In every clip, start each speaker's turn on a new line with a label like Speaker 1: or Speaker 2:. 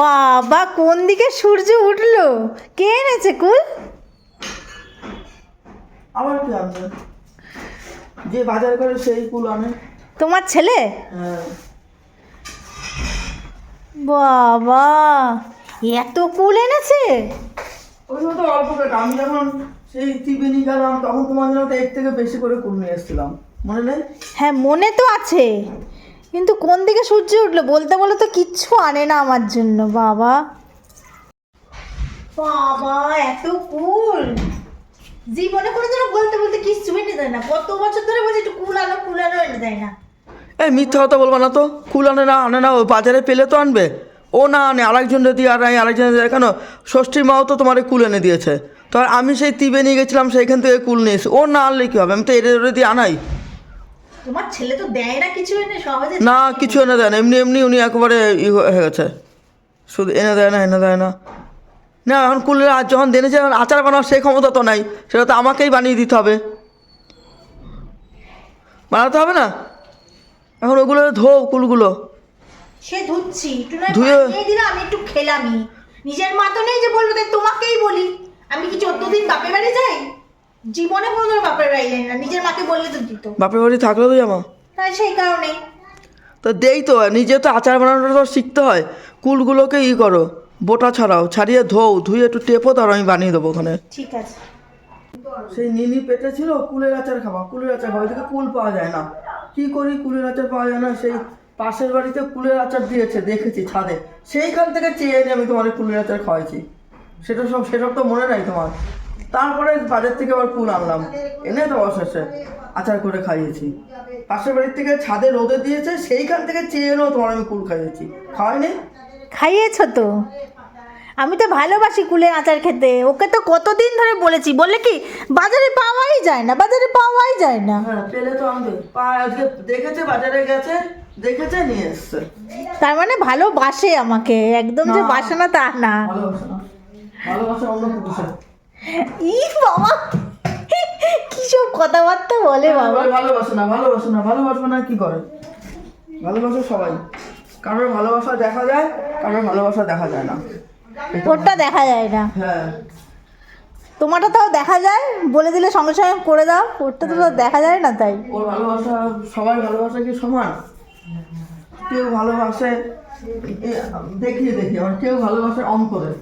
Speaker 1: বাবা কোন দিকে সূর্য উঠল? কে এনেছে কুল?
Speaker 2: আবার কি আনবে যে বাজার করে সেই কুল আনে।
Speaker 1: তোমার ছেলে?
Speaker 2: হ্যাঁ।
Speaker 1: বাবা এত কুল এনেছে?
Speaker 2: ওই তো অল্প আমি যখন সেই ত্রিবেণী গেলাম তখন তোমার জন্য এর থেকে বেশি করে কুল নিয়ে এসেছিলাম। মনে নেই?
Speaker 1: হ্যাঁ মনে তো আছে। কিন্তু কোন দিকে সূর্য উঠল? বলতে বলে তো কিচ্ছু আনে না আমার জন্য বাবা। বাবা এত কুল। জীবনে কোনো দিনও বলতে বলতে কিচ্ছু এনে দেয় না। কত বছর ধরে বলছে একটু কুল আনো কুল আনো এনে দেয় না।
Speaker 2: এই মিথ্যা কথা বলব না তো। কুল আনে না আনে না ও বাজারে পেলে তো আনবে। ও না আনে আরেকজন যদি আর নাই আরেকজন যদি কেন? ষষ্ঠীর মাও তো তোমার কুল এনে দিয়েছে। তো আর আমি সেই তিবে নিয়ে গেছিলাম সেইখান থেকে কুল নিয়ে এসে ও না আনলে কী হবে? আমি তো এর দিয়ে আনাই।
Speaker 1: তোমার ছেলে তো দেয় না কিছু এনে সহজে
Speaker 2: না কিছু এনে দেয় না। এমনি এমনি উনি একেবারে ই হয়ে গেছে। শুধু এনে দেয় না এনে দেয় না। না এখন কুলের আজ যখন জেনেছে এখন আচার বানানোর সেই ক্ষমতা তো নাই। সেটা তো আমাকেই বানিয়ে দিতে হবে। বানাতে হবে না? এখন ওগুলো ধো কুলগুলো।
Speaker 1: সে ধুচ্ছি একটু নয়
Speaker 2: ধুয়ে-
Speaker 1: দিলে আমি একটু খেলামই নিজের মা তো নেই যে বলব তাই তোমাকেই বলি। আমি কি চোদ্দ দিন বাপের বাড়ি যাই? জীবনে কোনো বাপের বাড়ি যাই না। নিজের মাকে বললে তো দিত।
Speaker 2: বাপের বাড়ি থাকলে তো জামা।
Speaker 1: তাই সেই কারণে।
Speaker 2: তো দেই তো নিজে তো আচার বানানোটা তো শিখতে হয়। কুলগুলোকে ই করো বোটা ছাড়াও ছাড়িয়ে ধোও ধুয়ে একটু টেপো তার আমি বানিয়ে দেবো ওখানে।
Speaker 1: ঠিক আছে।
Speaker 2: সেই নিনি পেটে ছিল কুলের আচার খাওয়া কুলের আচার খাওয়া। এদিকে কুল পাওয়া যায় না। কি করি কুলের আচার পাওয়া যায় না। সেই পাশের বাড়িতে কুলের আচার দিয়েছে দেখেছি ছাদে। সেইখান থেকে চেয়ে এনে আমি তোমার কুলের আচার খাওয়াইছি। সেটা সব সেসব তো মনে নাই তোমার। তারপরে বাজার থেকে আবার কুল আনলাম। এনে তো অশেষে আচার করে খাইয়েছি। পাশের বাড়ির থেকে ছাদে রোদে দিয়েছে সেইখান থেকে চেয়ে এনেও তোমার আমি কুল খাইয়েছি। খাওয়াইনি?
Speaker 1: খাইয়েছ তো। আমি তো ভালোবাসি কুলের আচার খেতে। ওকে তো কতদিন ধরে বলেছি। বললে কি বাজারে পাওয়াই যায় না বাজারে পাওয়াই যায় না।
Speaker 2: হ্যাঁ পেলে তো দেখেছে বাজারে গেছে দেখেছে নিয়ে এসছে।
Speaker 1: তার মানে ভালোবাসে আমাকে। একদম যে
Speaker 2: না।
Speaker 1: বাসে না তা না।
Speaker 2: ভালোবাসা অন্য
Speaker 1: ই বাবা। কি সব কথাবার্তা বলে বাবা।
Speaker 2: ভালোবাসে না ভালোবাসে না ভালোবাসবে না কি করে? ভালোবাসে সবাই। কারোর ভালোবাসা দেখা যায় কারোর ভালোবাসা দেখা যায় না।
Speaker 1: ওরটা দেখা যায় না।
Speaker 2: হ্যাঁ।
Speaker 1: তোমারটা তাও দেখা যায় বলে দিলে সঙ্গে সঙ্গে করে দাও ওরটা তো দেখা যায় না তাই।
Speaker 2: ওর ভালোবাসা সবাই ভালোবাসা কি সমান? কেউ ভালোবাসে দেখিয়ে দেখি আর কেউ ভালোবাসে অন্তরে।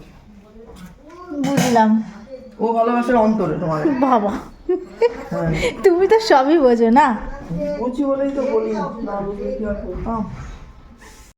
Speaker 1: বুঝলাম।
Speaker 2: ও ভালোবাসার অন্তরে তোমার।
Speaker 1: বাবা।
Speaker 2: হ্যাঁ।
Speaker 1: তুমি তো সবই বোঝো না?
Speaker 2: বুঝি বলেই তো বলি না বুঝলে কি আর করতাম